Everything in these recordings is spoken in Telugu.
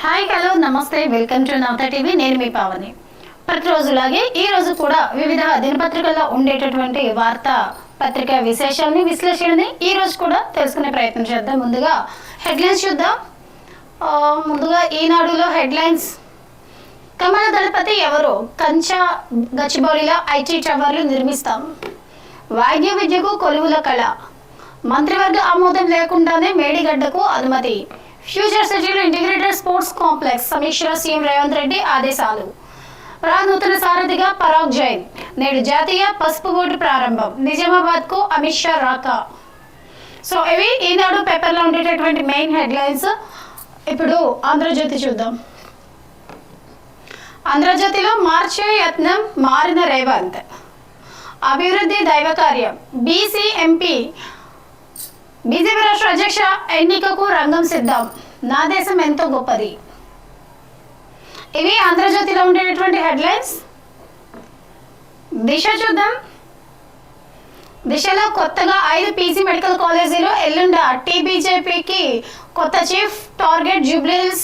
హాయ్ హలో నమస్తే వెల్కమ్ టు నవత టీవీ నేను మీ పావని. ప్రతిరోజులాగే ఈ రోజు కూడా వివిధ దినపత్రికల్లో ఉండేటటువంటి వార్తా పత్రిక విశేషాలని విశ్లేషణని ఈ రోజు కూడా తెలుసుకునే ప్రయత్నం చేద్దాం. ముందుగా హెడ్లైన్స్ చూద్దాం. ముందుగా ఈనాడులో హెడ్లైన్స్ కమల దళపతి ఎవరు కంచా గచ్చిబౌలిలో ఐటీ టవర్లు నిర్మిస్తాం. వైద్య విద్యకు కొలువుల కళ. మంత్రివర్గ ఆమోదం లేకుండానే మేడిగడ్డకు అనుమతి. ఫ్యూచర్ సిటీలో ఇంటిగ్రేటెడ్ స్పోర్ట్స్ కాంప్లెక్స్ సమీక్షలో సీఎం రేవంత్ రెడ్డి ఆదేశాలు. రా నూతన సారథిగా పరాగ్ జైన్. నేడు జాతీయ పసుపు బోర్డు ప్రారంభం. నిజామాబాద్కు అమిత్ షా రాక. సో ఇవి ఈనాడు పేపర్లో ఉండేటటువంటి మెయిన్ హెడ్లైన్స్. ఇప్పుడు ఆంధ్రజ్యోతి చూద్దాం. ఆంధ్రజ్యోతిలో మార్చే యత్నం మారిన రేవంత్. అభివృద్ధి దైవ కార్యం బీసీ ఎంపీ బీజేపీ రాష్ట్ర అధ్యక్ష ఎన్నికకు రంగం సిద్ధం. నా దేశం ఎంతో గొప్పది. ఇవి ఆంధ్రజ్యోతిలో ఉండేటటువంటి హెడ్లైన్స్. దిశ చూద్దాం. దిశలో కొత్తగా ఐదు పీజీ మెడికల్ కాలేజీలు ఎల్లుండ టీబీజేపీకి కొత్త చీఫ్ టార్గెట్ జూబ్లీస్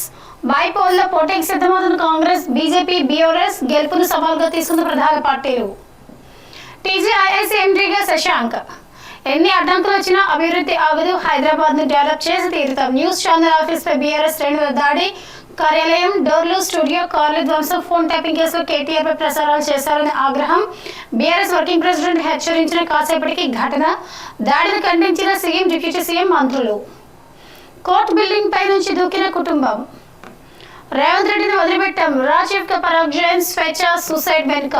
బైపోల్లో పోటీకి సిద్ధమవుతున్న కాంగ్రెస్ బీజేపీ బీఆర్ఎస్ గెలుపును సవాల్గా తీసుకున్న ప్రధాన పార్టీలు. టీజీఐఎస్ ఎంట్రీగా శశాంక్. ఎన్ని అడ్డంకులు వచ్చినా అభివృద్ధి ఆగదు హైదరాబాద్ను డెవలప్ చేసి తీరుతాం. న్యూస్ ఛానల్ ఆఫీస్ పై బీఆర్ఎస్ శ్రేణుల దాడి కార్యాలయం డోర్లు స్టూడియో కార్లు ధ్వంసం ఫోన్ ట్యాపింగ్ కేసులో కేటీఆర్ పై ప్రసారాలు చేశారని ఆగ్రహం బీఆర్ఎస్ వర్కింగ్ ప్రెసిడెంట్ హెచ్చరించిన కాసేపటికి ఘటన. దాడిని ఖండించిన సీఎం డిప్యూటీ సీఎం మంత్రులు. కోర్టు బిల్డింగ్ పై నుంచి దూకిన కుటుంబం. రేవంత్ రెడ్డిని వదిలిపెట్టాం. రాజీవ్ పరాగ్ జైన్ స్వేచ్ఛ సూసైడ్ వెనుక.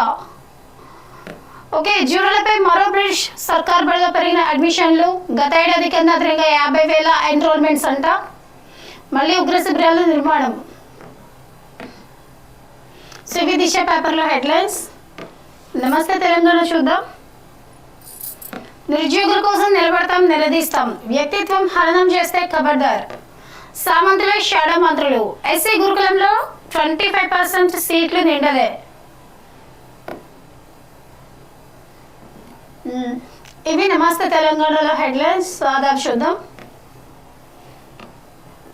ఓకే జూరాలపై మరో బ్రిడ్జ్ సర్కార్ బడిలో పెరిగిన అడ్మిషన్లు గత ఏడాది కింద అదనంగా యాభై వేల ఎన్రోల్మెంట్స్ అంట. మళ్ళీ ఉగ్ర శిబిరాల నిర్మాణం. సివి దిశ పేపర్లో హెడ్లైన్స్. నమస్తే తెలంగాణ చూద్దాం. నిరుద్యోగుల కోసం నిలబడతాం నిలదీస్తాం. వ్యక్తిత్వం హననం చేస్తే ఖబర్దార్ సామంతులే షాడో మంత్రులు. ఎస్సీ గురుకులంలో ట్వంటీ ఫైవ్ పర్సెంట్ సీట్లు నిండలే. ఇవి నమస్తే తెలంగాణలో హెడ్లైన్స్. ఆదాపు చూద్దాం.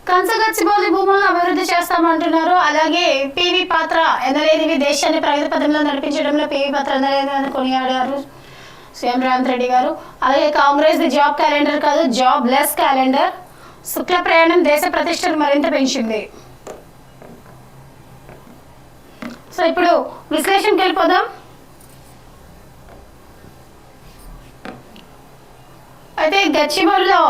కంచగచ్చిబౌలి భూములను అభివృద్ధి చేస్తామంటున్నారు. అలాగే పివి పాత్ర ఎనలేనివి దేశాన్ని ప్రగతి పదంలో నడిపించడంలో పివి పాత్ర ఎనలేనివి కొనియాడారు సీఎం రేవంత్ రెడ్డి గారు. అలాగే కాంగ్రెస్ ది జాబ్ క్యాలెండర్ కాదు జాబ్ లెస్ క్యాలెండర్. శుక్ల ప్రయాణం దేశ ప్రతిష్టను మరింత పెంచింది. సో ఇప్పుడు విశ్లేషణకి వెళ్ళిపోదాం. అయితే గచ్చిబౌలిలో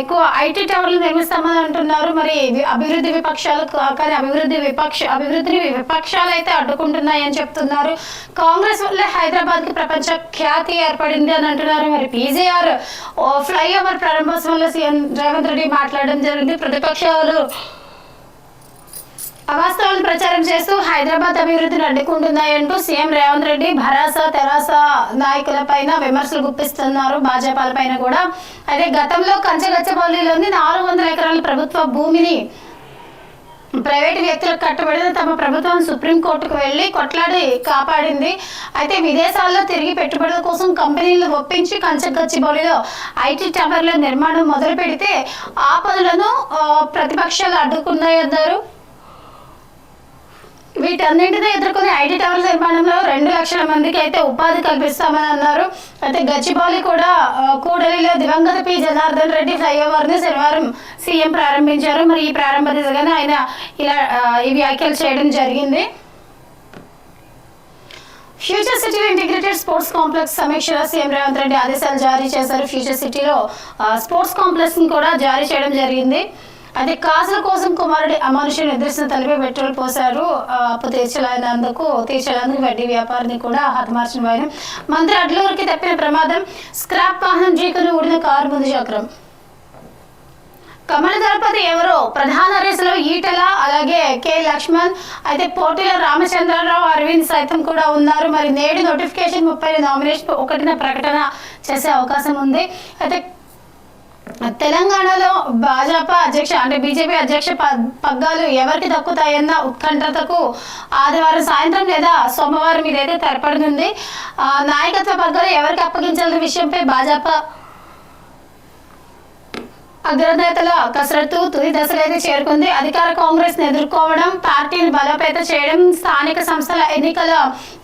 ఎక్కువ ఐటీ టవర్లు నిర్మిస్తామని అంటున్నారు మరి అభివృద్ధి విపక్షాలు కానీ అభివృద్ధి విపక్ష అభివృద్ధిని విపక్షాలు అయితే అడ్డుకుంటున్నాయని చెప్తున్నారు. కాంగ్రెస్ వల్లే హైదరాబాద్కి ప్రపంచ ఖ్యాతి ఏర్పడింది అని అంటున్నారు. మరి పీజీఆర్ ఫ్లైఓవర్ ప్రారంభోత్సవంలో సీఎం రేవంత్ రెడ్డి మాట్లాడడం జరిగింది. ప్రతిపక్షాలు అవాస్తవాలు ప్రచారం చేస్తూ హైదరాబాద్ అభివృద్ధిని అడ్డుకుంటున్నాయంటూ సీఎం రేవంత్ రెడ్డి భరాస తెరాస నాయకులపైన విమర్శలు గుప్పిస్తున్నారు. భాజపాలపైన కూడా. అయితే గతంలో కంచగచ్చపల్లిలోని నాలుగు వందల ఎకరాల ప్రభుత్వ భూమిని ప్రైవేటు వ్యక్తులకు కట్టబడిన తమ ప్రభుత్వం సుప్రీంకోర్టుకు వెళ్ళి కొట్లాడి కాపాడింది. అయితే విదేశాల్లో తిరిగి పెట్టుబడుల కోసం కంపెనీలు ఒప్పించి కంచగచ్చిబౌలిలో ఐటీ టవర్ల నిర్మాణం మొదలు పెడితే ఆ పనులను ప్రతిపక్షాలు అడ్డుకున్నాయన్నారు. వీటన్నింటినీ ఎదుర్కొని ఐటీ టవర్ నిర్మాణంలో రెండు లక్షల మందికి అయితే ఉపాధి కల్పిస్తామని అన్నారు. అయితే గచ్చిబౌలి కూడా కూడలిలో దివంగత పి. జనార్దన్ రెడ్డి ఫ్లైఓవర్ని శనివారం సీఎం ప్రారంభించారు. మరి ఈ ప్రారంభ దిశగానే ఆయన ఇలా ఈ వ్యాఖ్యలు చేయడం జరిగింది. ఫ్యూచర్ సిటీలో ఇంటిగ్రేటెడ్ స్పోర్ట్స్ కాంప్లెక్స్ సమీక్షలో సీఎం రేవంత్ రెడ్డి ఆదేశాలు జారీ చేశారు. ఫ్యూచర్ సిటీలో స్పోర్ట్స్ కాంప్లెక్స్ని కూడా జారీ చేయడం జరిగింది. అదే కాసుల కోసం కుమారుడి అమానుషుని నిద్రిస్తున్న తల్లిపై పెట్రోల్ పోశారు. అప్పు తీర్చలేనందుకు తీర్చలేందుకు వడ్డీ వ్యాపారిని కూడా హతమార్చిన వారు మంత్రి అడ్లూరికి తప్పిన ప్రమాదం స్క్రాప్ వాహనం జీకులు ఊడిన కారు ముందు చక్రం. కమల దళపతి ఎవరో? ప్రధాన రేసులో ఈటల అలాగే కె. లక్ష్మణ్ అయితే పోటీలో రామచంద్రరావు అరవింద్ సైతం కూడా ఉన్నారు. మరి నేడు నోటిఫికేషన్ ముప్పై నామినేషన్ ఒకటిన ప్రకటన చేసే అవకాశం ఉంది. అయితే తెలంగాణలో భాజపా అధ్యక్ష అంటే బీజేపీ అధ్యక్ష పగ్గాలు ఎవరికి దక్కుతాయన్న ఉత్కంఠతకు ఆదివారం సాయంత్రం లేదా సోమవారం ఇదైతే తెరపడనుంది నాయకత్వ పగ్గాలు ఎవరికి అప్పగించాలన్న విషయంపై భాజపా అగ్రనేతల కసరత్తు తుది దశలో అయితే చేరుకుంది. అధికార కాంగ్రెస్ని ఎదుర్కోవడం పార్టీని బలోపేతం చేయడం స్థానిక సంస్థల ఎన్నికల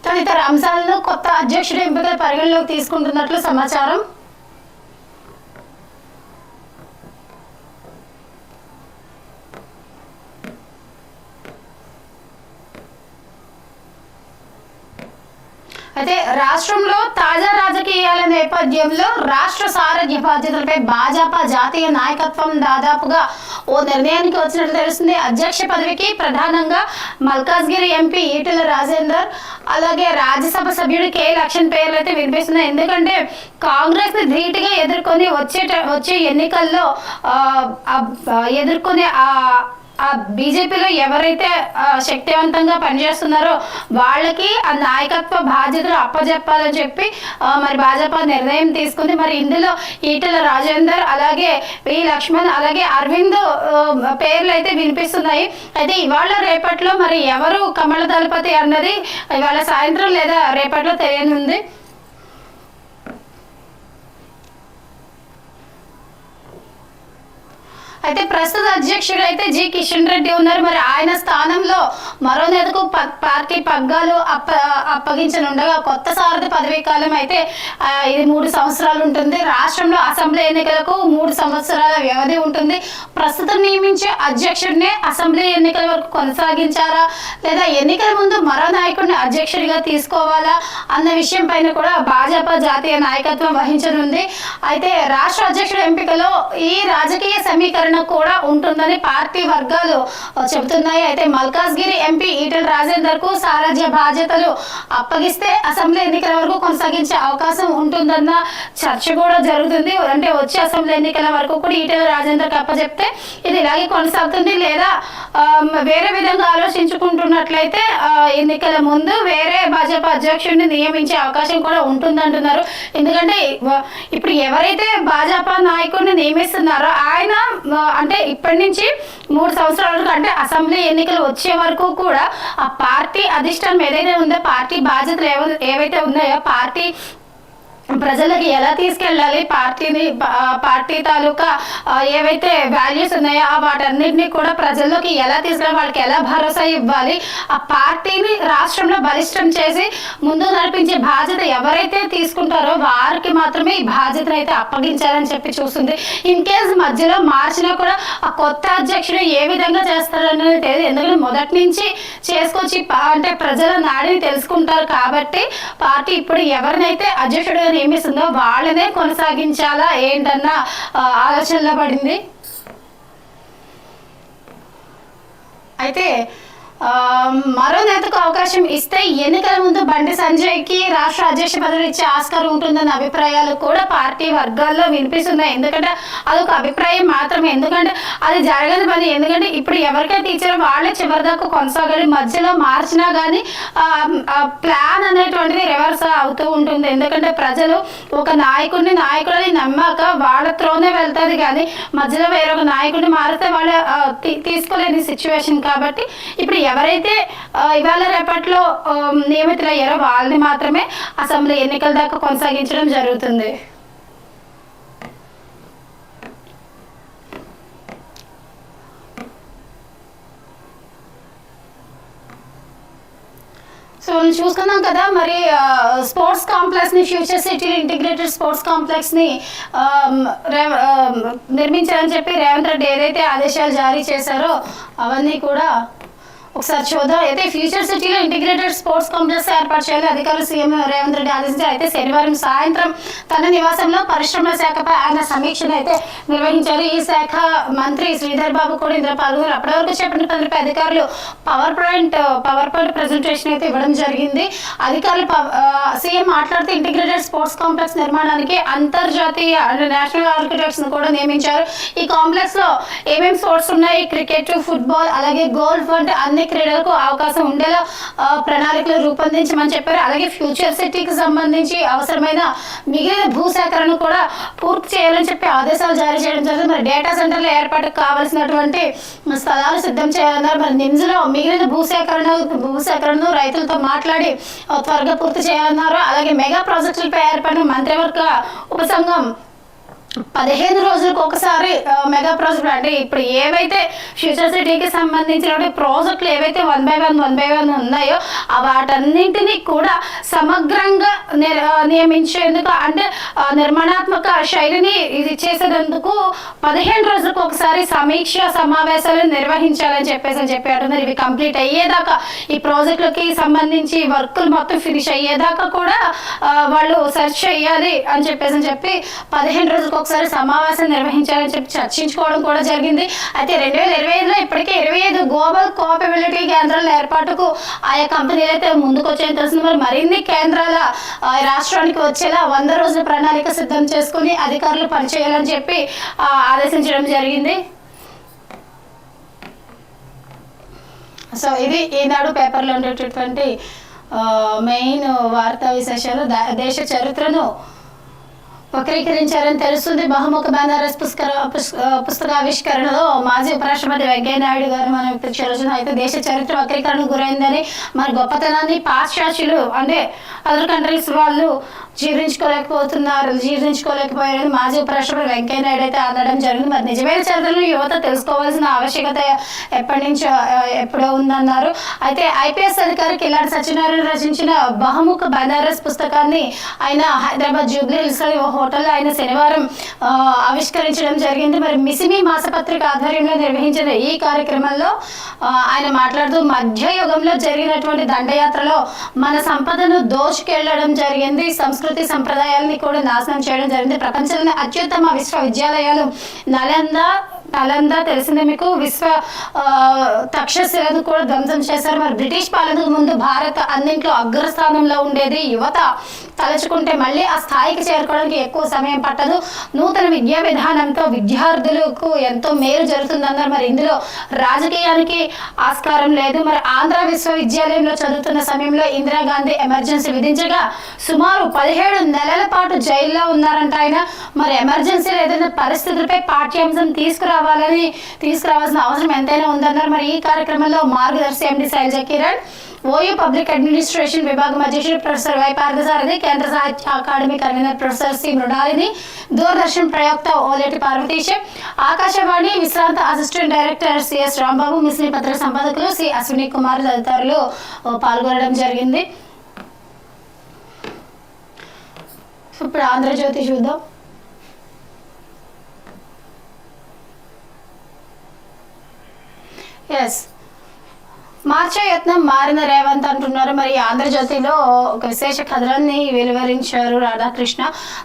తదితర అంశాలను కొత్త అధ్యక్షుడి ఎంపికల పరిగణలోకి తీసుకుంటున్నట్లు సమాచారం. అయితే రాష్ట్రంలో తాజా రాజకీయాల నేపథ్యంలో రాష్ట్ర సారథ్య బాధ్యతలపై భాజపా జాతీయ నాయకత్వం దాదాపుగా ఓ నిర్ణయానికి వచ్చినట్లు తెలుస్తుంది. అధ్యక్ష పదవికి ప్రధానంగా మల్కాజ్గిరి ఎంపీ ఈటెల రాజేందర్ అలాగే రాజ్యసభ సభ్యుడు కె. లక్ష్మణ్ పేర్లు అయితే వినిపిస్తున్నాయి. ఎందుకంటే కాంగ్రెస్ని ధీటుగా ఎదుర్కొని వచ్చే వచ్చే ఎన్నికల్లో ఎదుర్కొనే ఆ ఆ బీజేపీలో ఎవరైతే శక్తివంతంగా పనిచేస్తున్నారో వాళ్ళకి ఆ నాయకత్వ బాధ్యతలు అప్పజెప్పాలని చెప్పి మరి భాజపా నిర్ణయం తీసుకుంది. మరి ఇందులో ఈటల రాజేందర్ అలాగే పి లక్ష్మణ్ అలాగే అరవింద్ పేర్లు అయితే వినిపిస్తున్నాయి. అయితే ఇవాళ రేపట్లో మరి ఎవరు కమల దళపతి అన్నది ఇవాళ సాయంత్రం లేదా రేపట్లో తెలియనుంది? అయితే ప్రస్తుత అధ్యక్షుడు అయితే జి కిషన్ రెడ్డి ఉన్నారు. మరి ఆయన స్థానంలో మరో నేతకు పార్టీ పగ్గాలు అప్ప అప్పగించనుండగా కొత్త సారథి పదవీ కాలం అయితే ఇది మూడు సంవత్సరాలు ఉంటుంది. రాష్ట్రంలో అసెంబ్లీ ఎన్నికలకు మూడు సంవత్సరాల వ్యవధి ఉంటుంది. ప్రస్తుతం నియమించే అధ్యక్షుడిని అసెంబ్లీ ఎన్నికల వరకు కొనసాగించాలా? లేదా ఎన్నికల ముందు మరో నాయకుడిని అధ్యక్షుడిగా తీసుకోవాలా? అన్న విషయం పైన కూడా భాజపా జాతీయ నాయకత్వం వహించనుంది. అయితే రాష్ట్ర అధ్యక్షుడు ఎంపికలో ఈ రాజకీయ సమీకరణ కూడా ఉంటుందని పార్టీ వర్గాలు చెబుతున్నాయి. అయితే మల్కాజ్గిరి ఎంపీ ఈటెల రాజేందర్కు సారథ్య బాధ్యతలు అప్పగిస్తే అసెంబ్లీ ఎన్నికల వరకు కొనసాగించే అవకాశం ఉంటుందన్న చర్చ కూడా జరుగుతుంది. అంటే వచ్చే అసెంబ్లీ ఎన్నికల వరకు కూడా ఈటెల రాజేందర్ అప్పచెప్తే ఇది ఇలాగే కొనసాగుతుంది. లేదా వేరే విధంగా ఆలోచించుకుంటున్నట్లయితే ఎన్నికల ముందు వేరే భాజపా అధ్యక్షుడిని నియమించే అవకాశం కూడా ఉంటుందంటున్నారు. ఎందుకంటే ఇప్పుడు ఎవరైతే భాజపా నాయకుడిని నియమిస్తున్నారో ఆయన అంటే ఇప్పటి నుంచి మూడు సంవత్సరాల వరకు అంటే అసెంబ్లీ ఎన్నికలు వచ్చే వరకు కూడా ఆ పార్టీ అధిష్టానం ఏదైతే ఉందో పార్టీ బాధ్యతలు ఏవైతే ఉన్నాయో పార్టీ ప్రజలకు ఎలా తీసుకెళ్ళాలి? పార్టీని పార్టీ తాలూకా ఏవైతే వాల్యూస్ ఉన్నాయో ఆ వాటన్నిటిని కూడా ప్రజల్లోకి ఎలా తీసుకెళ్ళాలి? వాళ్ళకి ఎలా భరోసా ఇవ్వాలి? ఆ పార్టీని రాష్ట్రంలో బలిష్టం చేసి ముందు నడిపించే బాధ్యత ఎవరైతే తీసుకుంటారో వారికి మాత్రమే ఈ బాధ్యతను అయితే అప్పగించాలని చెప్పి చూస్తుంది. ఇన్ కేస్ మధ్యలో మార్చినా కూడా ఆ కొత్త అధ్యక్షుడు ఏ విధంగా చేస్తారనేది తెలియదు. ఎందుకంటే మొదటి నుంచి చేసుకొచ్చి అంటే ప్రజల నాడిని తెలుసుకుంటారు కాబట్టి పార్టీ ఇప్పుడు ఎవరినైతే అధ్యక్షుడు అధ్యక్షుడిగా నియమిస్తుందో వాళ్ళనే కొనసాగించాలా ఏంటన్న ఆలోచనలో పడింది. అయితే మరో నేతకు అవకాశం ఇస్తే ఎన్నికల ముందు బండి సంజయ్కి రాష్ట్ర అధ్యక్ష పదవి ఇచ్చే ఆస్కారం ఉంటుందన్న అభిప్రాయాలు కూడా పార్టీ వర్గాల్లో వినిపిస్తున్నాయి. ఎందుకంటే అదొక అభిప్రాయం మాత్రమే. ఎందుకంటే అది జరగని పని. ఎందుకంటే ఇప్పుడు ఎవరికైతే టీచర్ వాళ్ళే చివరిదాకా కొనసాగాలి. మధ్యలో మార్చినా కానీ ప్లాన్ అనేటువంటిది రివర్స్ అవుతూ ఉంటుంది. ఎందుకంటే ప్రజలు ఒక నాయకుడిని నాయకుడిని నమ్మాక వాళ్ళతోనే వెళ్తుంది కానీ మధ్యలో వేరొక నాయకుడిని మారితే వాళ్ళ తీసుకోలేని సిచ్యువేషన్ కాబట్టి ఇప్పుడు ఎవరైతే ఇవాళ రేపట్లో నియమితులయ్యారో వాళ్ళని మాత్రమే అసెంబ్లీ ఎన్నికల దాకా కొనసాగించడం జరుగుతుంది. చూసుకున్నాం కదా మరి స్పోర్ట్స్ కాంప్లెక్స్ని ఫ్యూచర్ సిటీ ఇంటిగ్రేటెడ్ స్పోర్ట్స్ కాంప్లెక్స్ని నిర్మించాలని చెప్పి రేవంత్ రెడ్డి ఏదైతే ఆదేశాలు జారీ చేశారో అవన్నీ కూడా ఒకసారి చూద్దాం. అయితే ఫ్యూచర్ సిటీలో ఇంటిగ్రేటెడ్ స్పోర్ట్స్ కాంప్లెక్స్ ఏర్పాటు చేయాలి అధికారులు సీఎం రేవంత్ రెడ్డి ఆదేశించారు. అయితే శనివారం సాయంత్రం తన నివాసంలో పరిశ్రమల శాఖపై ఆయన సమీక్షను అయితే నిర్వహించారు. ఈ శాఖ మంత్రి శ్రీధర్ బాబు కూడా ఇందులో పాల్గొన్నారు. అప్పటి వరకు చెప్పిన పనులపై అధికారులు power point power point presentation అయితే ఇవ్వడం జరిగింది. అధికారులు పవ- సీఎం మాట్లాడుతూ ఇంటిగ్రేటెడ్ స్పోర్ట్స్ కాంప్లెక్స్ నిర్మాణానికి అంతర్జాతీయ నేషనల్ ఆర్కిటెక్ట్స్ను కూడా నియమించారు. ఈ కాంప్లెక్స్లో ఏమేమి స్పోర్ట్స్ ఉన్నాయి? క్రికెట్ ఫుట్బాల్ అలాగే గోల్ఫ్ వంటి అన్ని క్రీడలకు అవకాశం ఉండేలా ప్రణాళికలు రూపొందించమని చెప్పారు. అలాగే ఫ్యూచర్ సిటీకి సంబంధించి అవసరమైన మిగిలిన భూసేకరణ కూడా పూర్తి చేయాలని చెప్పి ఆదేశాలు జారీ చేయడం జరిగింది. మరి డేటా సెంటర్ల ఏర్పాటుకు కావాల్సినటువంటి స్థలాలు సిద్ధం చేయాలన్నారు. మరి నిమ్స్లో మిగిలిన భూసేకరణ భూసేకరణను రైతులతో మాట్లాడి త్వరగా పూర్తి చేయాలన్నారు. అలాగే మెగా ప్రాజెక్టులపై ఏర్పడిన మంత్రివర్గ ఉపసంఘం పదిహేను రోజులకు ఒకసారి మెగా ప్రాజెక్టులు అంటే ఇప్పుడు ఏవైతే ఫ్యూచర్ సిటీకి సంబంధించిన ప్రాజెక్టులు ఏవైతే one by one one by one ఉన్నాయో వాటన్నింటినీ కూడా సమగ్రంగా నియమించేందుకు అంటే నిర్మాణాత్మక శైలిని ఇది చేసేందుకు పదిహేను రోజులకు ఒకసారి సమీక్ష సమావేశాలు నిర్వహించాలని చెప్పేసి అని చెప్పి అంటున్నారు ఇవి కంప్లీట్ అయ్యేదాకా ఈ ప్రాజెక్టులకి సంబంధించి వర్కులు మొత్తం ఫినిష్ అయ్యేదాకా కూడా వాళ్ళు సెర్చ్ చేయాలి అని చెప్పేసి అని చెప్పి పదిహేను రోజులకు ఒకసారి సమావేశం నిర్వహించాలని చెప్పి చర్చించుకోవడం కూడా జరిగింది. అయితే రెండు వేల ఇరవై ఐదులో ఇప్పటికే ఇరవై ఐదు గ్లోబల్ కోపబిలిటీ కేంద్రాల ఏర్పాటుకు ఆయా కంపెనీలు అయితే ముందుకు వచ్చాయని మరి మరిన్ని కేంద్రాల రాష్ట్రానికి వచ్చేలా వంద రోజుల ప్రణాళిక సిద్ధం చేసుకుని అధికారులు పనిచేయాలని చెప్పి ఆదేశించడం జరిగింది. సో ఇది ఈనాడు పేపర్లో ఉండేటటువంటి మెయిన్ వార్తా విశేషాలు. దేశ చరిత్రను వక్రీకరించారని తెలుస్తుంది. బహుముఖ బెనారస్ పుస్తక పుస్తకావిష్కరణలో మాజీ ఉపరాష్ట్రపతి వెంకయ్యనాయుడు గారు మన రోజున అయితే దేశ చరిత్ర వక్రీకరణకు గురైందని. మన గొప్పతనాన్ని పాశ్చాత్యులు అంటే అదర్ కంట్రీస్ వాళ్ళు జీర్ణించుకోలేకపోతున్నారు జీర్ణించుకోలేకపోయారని మాజీ ఉపరాష్ట్రపతి వెంకయ్యనాయుడు అయితే అనడం జరిగింది. మరి నిజమైన చరిత్రను యువత తెలుసుకోవాల్సిన ఆవశ్యకత ఎప్పటి నుంచో ఎప్పుడో ఉందన్నారు. అయితే ఐపీఎస్ అధికారి కిలాడి సత్యనారాయణ రచించిన బహుముఖ బనారస్ పుస్తకాన్ని ఆయన హైదరాబాద్ జూబ్లీ హిల్స్ ఓ హోటల్లో ఆయన శనివారం ఆవిష్కరించడం జరిగింది. మరి మిసిమి మాసపత్రిక ఆధ్వర్యంలో నిర్వహించిన ఈ కార్యక్రమంలో ఆయన మాట్లాడుతూ మధ్యయుగంలో జరిగినటువంటి దండయాత్రలో మన సంపదను దోచుకెళ్ళడం జరిగింది. సంస్కృతి సంప్రదాయాలని కూడా నాశనం చేయడం జరిగింది. ప్రపంచంలోనే అత్యుత్తమ విశ్వవిద్యాలయాలు నలంద నలంద తెలిసిందే మీకు? విశ్వ తక్షశిలను కూడా ధ్వంసం చేశారు. మరి బ్రిటిష్ పాలనకు ముందు భారత్ అన్నింట్లో అగ్రస్థానంలో ఉండేది యువత. తలుచుకుంటే మళ్ళీ ఆ స్థాయికి చేరుకోవడానికి ఎక్కువ సమయం పట్టదు. నూతన విద్యా విధానంతో విద్యార్థులకు ఎంతో మేలు జరుగుతుందన్నారు. మరి ఇందులో రాజకీయానికి ఆస్కారం లేదు. మరి ఆంధ్ర విశ్వవిద్యాలయంలో చదువుతున్న సమయంలో ఇందిరాగాంధీ ఎమర్జెన్సీ విధించగా సుమారు పదిహేడు నెలల పాటు జైల్లో ఉన్నారంట ఆయన. మరి ఎమర్జెన్సీలో ఏదైనా పరిస్థితులపై పాఠ్యాంశం తీసుకురావాలని తీసుకురావాల్సిన అవసరం ఎంతైనా ఉందన్నారు. మరి ఈ కార్యక్రమంలో Margadarsi MD Sailaja Kiran OU public administration విభాగం అధ్యక్షుడు professor Y Parthasarathi Kendra Sahitya Akademi convener professor C Mrinalini Doordarshan ప్రయోక్త Oleti Parvateesam Akashvani విశ్రాంత అసిస్టెంట్ డైరెక్టర్ సిఎస్ రాంబాబు మిస్ని పత్ర సంపాదకులు సి. అశ్విని కుమార్ తదితరులు పాల్గొనడం జరిగింది. ఇప్పుడు ఆంధ్రజ్యోతి చూద్దాం. ఎస్ మార్చే యత్నం మారిన రేవంత్ అంటున్నారు. మరి ఆంధ్రజ్యోతిలో ఒక విశేష కథనాన్ని వెలువరించారు రాధాకృష్ణ.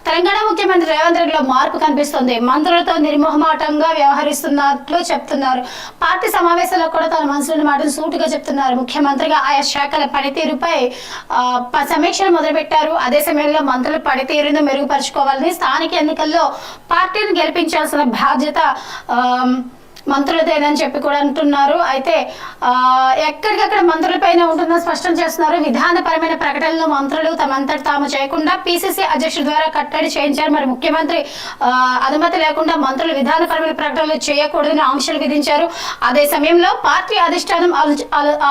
తెలంగాణ ముఖ్యమంత్రి రేవంత్ రెడ్డిలో మార్పు కనిపిస్తుంది. మంత్రులతో నిర్మోహమాటంగా వ్యవహరిస్తున్నట్లు చెప్తున్నారు. పార్టీ సమావేశంలో కూడా తన మనసులోని మాటను సూటుగా చెప్తున్నారు. ముఖ్యమంత్రిగా ఆయా శాఖల పనితీరుపై సమీక్షలు మొదలుపెట్టారు. అదే సమయంలో మంత్రుల పనితీరును మెరుగుపరుచుకోవాలని స్థానిక ఎన్నికల్లో పార్టీని గెలిపించాల్సిన బాధ్యత ఆ, మంత్రులదేనని చెప్పి కూడా అంటున్నారు. అయితే ఎక్కడికక్కడ మంత్రులపైన ఉంటుందని స్పష్టం చేస్తున్నారు. విధానపరమైన ప్రకటనలు మంత్రులు తమంతటి తాము చేయకుండా పిసిసి అధ్యక్షుడి ద్వారా కట్టడి చేయించారు. మరి ముఖ్యమంత్రి అనుమతి లేకుండా మంత్రులు విధానపరమైన ప్రకటనలు చేయకూడదని ఆంక్షలు విధించారు. అదే సమయంలో పార్టీ అధిష్టానం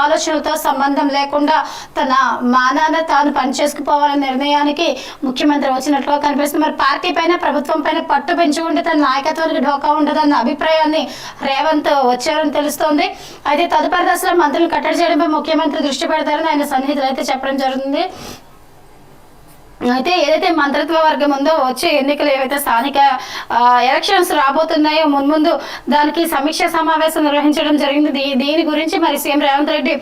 ఆలోచనలతో సంబంధం లేకుండా తన మానాన తాను పనిచేసుకుపోవాలనే నిర్ణయానికి ముఖ్యమంత్రి వచ్చినట్లుగా కనిపిస్తుంది. మరి పార్టీ పైన ప్రభుత్వం పైన పట్టు పెంచుకుంటే తన నాయకత్వానికి ఢోకా ఉండదన్న అభిప్రాయాన్ని రేవంత్ వచ్చారని తెలుస్తోంది. అయితే తదుపరి దశలో మంత్రులు కట్టడి చేయడంపై ముఖ్యమంత్రి దృష్టి పెడతారని ఆయన సన్నిహితులు అయితే చెప్పడం జరుగుతుంది. అయితే ఏదైతే మంత్రిత్వ వర్గం ఉందో వచ్చే ఎన్నికలు ఏవైతే స్థానిక ఎలక్షన్స్ రాబోతున్నాయో మున్ముందు దానికి సమీక్ష సమావేశం నిర్వహించడం జరిగింది. దీని గురించి మరి సీఎం రేవంత్ రెడ్డి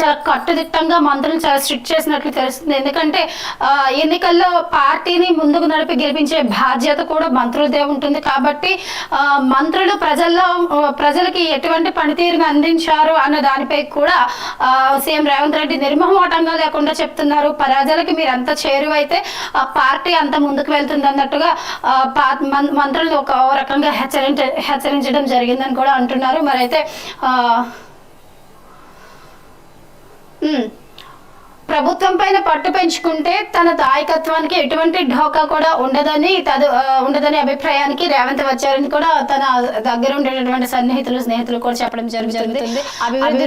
చాలా కట్టుదిట్టంగా మంత్రులు చాలా స్ట్రిక్ట్ చేసినట్లు తెలుస్తుంది. ఎందుకంటే ఎన్నికల్లో పార్టీని ముందుకు నడిపి గెలిపించే బాధ్యత కూడా మంత్రులదే ఉంటుంది కాబట్టి మంత్రులు ప్రజల్లో ప్రజలకి ఎటువంటి పనితీరును అందించారు అన్న దానిపై కూడా సీఎం రేవంత్ రెడ్డి నిర్మహమాటంగా లేకుండా చెప్తున్నారు. ప్రజలకి మీరు ఎంత చేరువైతే పార్టీ అంత ముందుకు వెళ్తుంది అన్నట్టుగా ఆ, మంత్రులు ఒక రకంగా హెచ్చరించ హెచ్చరించడం జరిగిందని కూడా అంటున్నారు మరైతే ఆ. ప్రభుత్వం పైన పట్టు పెంచుకుంటే తన నాయకత్వానికి ఎటువంటి ఢోకా కూడా ఉండదని తదు ఆ, ఉండదని అభిప్రాయానికి రేవంత్ వచ్చారని కూడా తన దగ్గర ఉండేటటువంటి సన్నిహితులు స్నేహితులు కూడా చెప్పడం జరుగుతుంది అభివృద్ధి